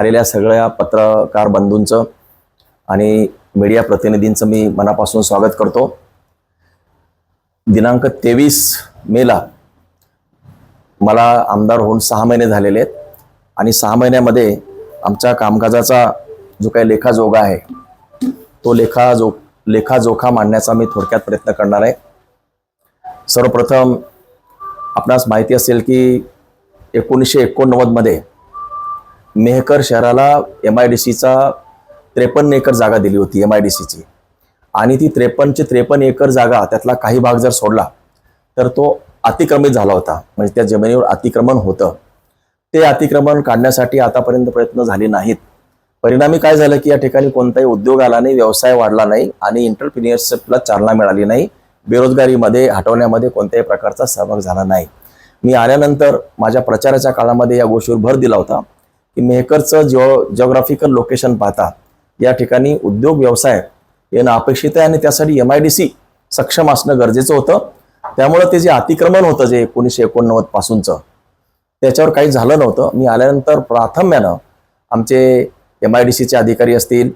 आलेल्या सगळ्या पत्रकार बंधूंचं आणि मीडिया प्रतिनिधींचं मी मनापासून स्वागत करतो. दिनांक तेवीस मेला मला आमदार होऊन सहा महिने झालेले आहेत आणि सहा महिन्यामध्ये आमच्या कामकाजाचा जो काही लेखाजोगा आहे तो लेखाजो लेखाजोखा मांडण्याचा मी थोडक्यात प्रयत्न करणार आहे. सर्वप्रथम आपणास माहिती असेल की एकोणीसशे एकोणनव्वदमध्ये मेहकर शहराला एम आय डी सीचा त्रेपन्न एकर जागा दिली होती एम आय डी सीची आणि ती त्रेपन्नचे त्रेपन्न एकर जागा त्यातला काही भाग जर सोडला तर तो अतिक्रमित झाला होता. म्हणजे त्या जमिनीवर अतिक्रमण होतं. ते अतिक्रमण काढण्यासाठी आतापर्यंत प्रयत्न झाले नाहीत. परिणामी काय झालं की या ठिकाणी कोणताही उद्योग आला नाही व्यवसाय वाढला नाही आणि इंटरप्रिनियरशिपला चालना मिळाली नाही. बेरोजगारीमध्ये हटवण्यामध्ये कोणत्याही प्रकारचा सहभाग झाला नाही. मी आल्यानंतर माझ्या प्रचाराच्या काळामध्ये या गोष्टीवर भर दिला होता. की मेहकरचं जिओ जिओग्राफिकल लोकेशन पाहता या ठिकाणी उद्योग व्यवसाय येणं अपेक्षित आहे आणि त्यासाठी एम आय डी सी सक्षम असणं गरजेचं होतं. त्यामुळं ते जे अतिक्रमण होतं जे एकोणीसशे एकोणनव्वद पासूनचं त्याच्यावर काही झालं नव्हतं. मी आल्यानंतर प्राथम्यानं आमचे एम आय डी सीचे अधिकारी असतील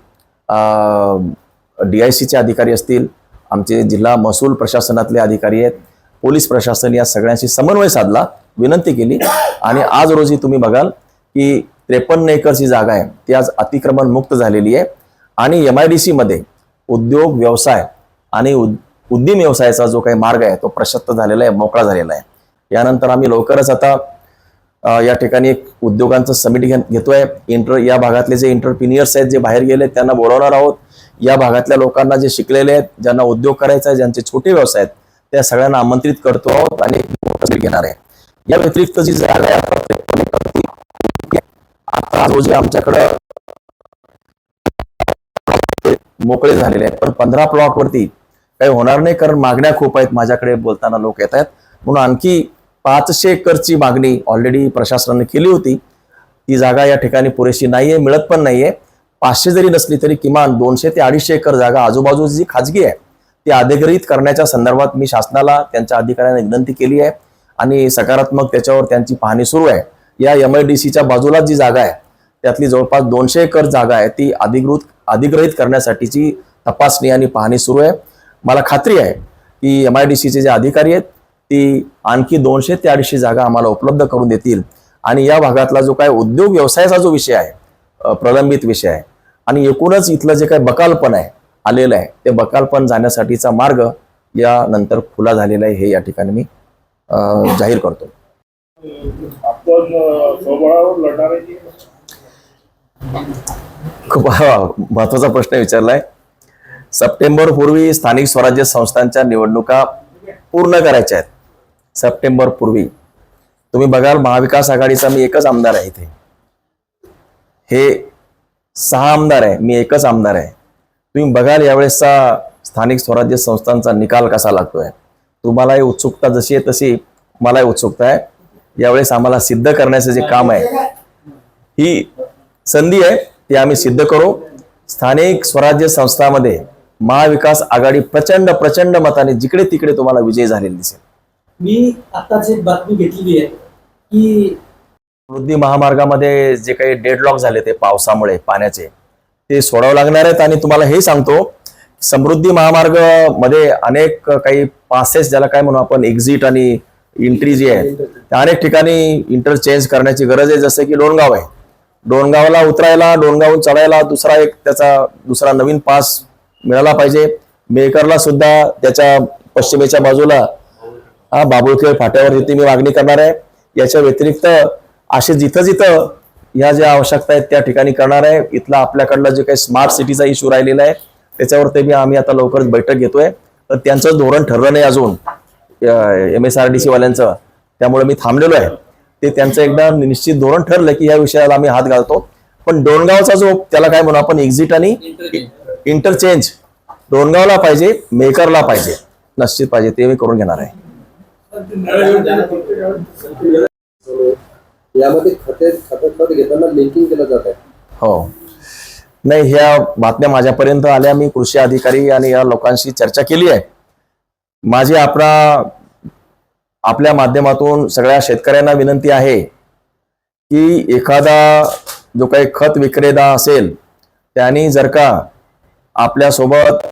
डी आय सीचे अधिकारी असतील आमचे जिल्हा महसूल प्रशासनातले अधिकारी आहेत पोलीस प्रशासन या सगळ्यांशी समन्वय साधला विनंती केली. आणि आज रोजी तुम्ही बघाल की त्रेपन्न एकरची जागा आहे. ती आज अतिक्रमण मुक्त झालेली आहे. आणि एम आय डी सीमध्ये उद्योग व्यवसाय आणि उद्यम व्यवसायाचा जो काही मार्ग आहे तो प्रशस्त झालेला आहे मोकळा झालेला आहे. यानंतर आम्ही लवकरच आता या ठिकाणी एक उद्योगांचं समिट घे घेतोय. इंटर या भागातले जे इंटरप्रिनियर्स आहेत जे बाहेर गेले त्यांना बोलवणार आहोत. या भागातल्या लोकांना जे शिकलेले आहेत ज्यांना उद्योग करायचा आहे ज्यांचे छोटे व्यवसाय आहेत त्या सगळ्यांना आमंत्रित करतो आहोत आणि घेणार आहे. या व्यतिरिक्त जी जागा आहे रोजी आमच्याकडं मोकळे झालेले आहेत. पण पंधरा प्लॉटवरती काही होणार नाही कारण मागण्या खूप आहेत. माझ्याकडे बोलताना लोक येत आहेत. म्हणून आणखी पाचशे एकरची मागणी ऑलरेडी प्रशासनाने केली होती. ती जागा या ठिकाणी पुरेशी नाहीये मिळत पण नाहीये. पाचशे जरी नसली तरी किमान दोनशे ते अडीचशे एकर जागा आजूबाजूची जी खाजगी आहे ती अधिग्रहित करण्याच्या संदर्भात मी शासनाला त्यांच्या अधिकाऱ्यांना विनंती केली आहे. आणि सकारात्मक त्याच्यावर त्यांची पाहणी सुरू आहे. या एम आय डी सीच्या बाजूला जी जागा आहे त्यातली जवळपास दोनशे एकर जागा आहे ती अधिकृत अधिग्रहित करण्यासाठीची तपासणी आणि पाहणी सुरू आहे. मला खात्री आहे की एम आय डी सीचे जे अधिकारी आहेत ती आणखी दोनशे ते अडीचशे जागा आम्हाला उपलब्ध करून देतील. आणि या भागातला जो काय उद्योग व्यवसायाचा जो विषय आहे प्रलंबित विषय आहे आणि एकूणच इथलं जे काही बकालपण आहे आलेलं आहे ते बकालपण जाण्यासाठीचा मार्ग यानंतर खुला झालेला आहे हे या ठिकाणी मी जाहीर करतो. आपण अ, स्वबळावर लढणार आहे की खूप महत्त्वाचा प्रश्न विचारलाय. सप्टेंबर पूर्वी स्थानिक स्वराज्य संस्थांच्या निवडणुका पूर्ण करायच्या आहेत. सप्टेंबर पूर्वी. तुम्ही बघाल महाविकास आघाडीचा मी एकच आमदार आहे इथे. हे सहा आमदार आहे मी एकच आमदार आहे. तुम्ही बघाल यावेळेसचा स्थानिक स्वराज्य संस्थांचा निकाल कसा लागतोय. तुम्हालाही उत्सुकता जशी आहे तशी मलाही उत्सुकता आहे. यावेळेस आम्हाला सिद्ध करण्याचं जे काम आहे ही संधी आहे ती आम्ही सिद्ध करू. स्थानिक स्वराज्य संस्थामध्ये महाविकास आघाडी प्रचंड प्रचंड मताने जिकडे तिकडे तुम्हाला विजय झालेला दिसेल. मी आताच एक बातमी घेतलेली आहे की समृद्धी महामार्गामध्ये जे काही डेडलॉक झाले ते पावसामुळे पाण्याचे ते सोडावं लागणार आहेत आणि तुम्हाला हे सांगतो समृद्धी महामार्गमध्ये अनेक काही पासेस ज्याला काय म्हणू आपण एक्झिट आणि एंट्री जी आहे त्या अनेक ठिकाणी इंटरचेंज करण्याची गरज आहे. जसं की डोणगाव आहे डोणगावला उतरायला डोणगावून चढायला दुसरा एक त्याचा दुसरा नवीन पास मिळाला पाहिजे. मेकरला सुद्धा त्याच्या पश्चिमेच्या बाजूला हा बाबुळखेळ फाट्यावर तिथे मी मागणी करणार आहे. याच्या व्यतिरिक्त असे जिथं जिथं ह्या ज्या आवश्यकता आहेत त्या ठिकाणी करणार आहे. इथला आपल्याकडलं जे काही स्मार्ट सिटीचा इश्यू राहिलेला आहे त्याच्यावर ते मी आम्ही आता लवकरच बैठक घेतोय. तर त्यांचं धोरण ठरलं नाही अजून M S R D C वाल्यांचं. त्यामुळे मी थांबलेलो आहे. ते त्यांचं एकदा निश्चित धोरण ठरलं की या विषयाला आम्ही हात घालतो. पण डोणगावचा जो त्याला काय म्हणू आपण एक्झिट आणि इंटरचेंज डोणगावला पाहिजे मेकरला पाहिजे निश्चित पाहिजे ते मी करून घेणार आहे. यामध्ये खते खत खत घेताना लिंकिंग केलं जात आहे. हो. नाही ह्या बातम्या माझ्यापर्यंत आल्या. मी कृषी अधिकारी आणि या लोकांशी चर्चा केली आहे. माझी आपला आपल्या माध्यमातून सगळ्या शेतकऱ्यांना विनंती आहे की एखादा जो काही खत विक्रेता असेल त्यांनी जर का आपल्यासोबत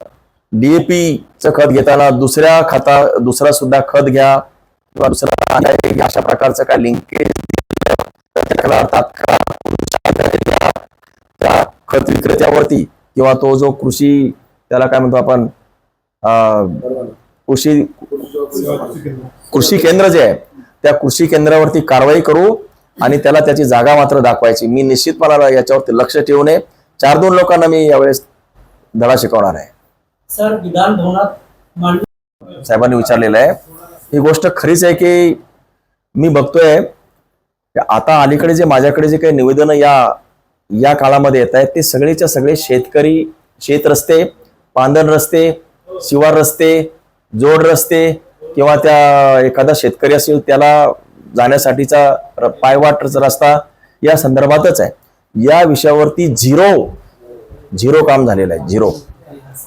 डीएपीचं खत घेताना दुसऱ्या खता दुसरा सुद्धा खत घ्या किंवा दुसरा अशा प्रकारचं काय लिंकेज त्या खत विक्रेत्यावरती किंवा तो जो कृषी त्याला काय म्हणतो आपण कृषी कृषी केंद्र जे आहे त्या कृषी केंद्रावरती कारवाई करू आणि त्याला त्याची जागा मात्र दाखवायची. मी निश्चितपणाला याच्यावरती लक्ष ठेवू नये. चार दोन लोकांना मी यावेळेस धडा शिकवणार आहे. सर विधान भवनात मांडणी साहेबांनी विचारलेलं आहे. ही गोष्ट खरीच आहे की मी बघतोय आता अलीकडे जे माझ्याकडे जे काही निवेदनं या या काळामध्ये येत आहेत ते सगळेच्या सगळे शेतकरी शेत रस्ते पांदण रस्ते शिवार रस्ते जोड रस्ते किंवा त्या एखादा शेतकरी असेल त्याला जाण्यासाठीचा र- रस्ता या संदर्भातच आहे. या विषयावरती झिरो झिरो काम झालेलं आहे झिरो.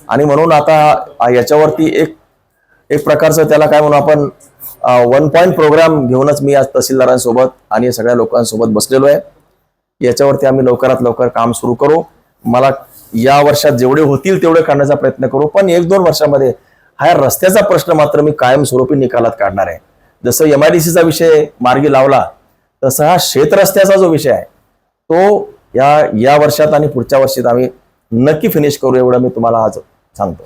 आणि म्हणून आता याच्यावरती एक एक प्रकारचं त्याला काय म्हणू आपण वन पॉईंट प्रोग्राम घेऊनच मी आज तहसीलदारांसोबत आणि सगळ्या लोकांसोबत बसलेलो आहे. याच्यावरती आम्ही लवकरात लवकर काम सुरू करू. मला या वर्षात जेवढे होतील तेवढे करण्याचा प्रयत्न करू. पण एक दोन वर्षामध्ये हा रस्त्याचा प्रश्न मात्र मी कायमस्वरूपी निकालात काढणार आहे. जसं एम आय डी सीचा विषय मार्गी लावला तसा हा शेतरस्त्याचा जो विषय आहे तो या या वर्षात आणि पुढच्या वर्षात आम्ही नक्की फिनिश करू एवढं मी तुम्हाला आज सांगतो.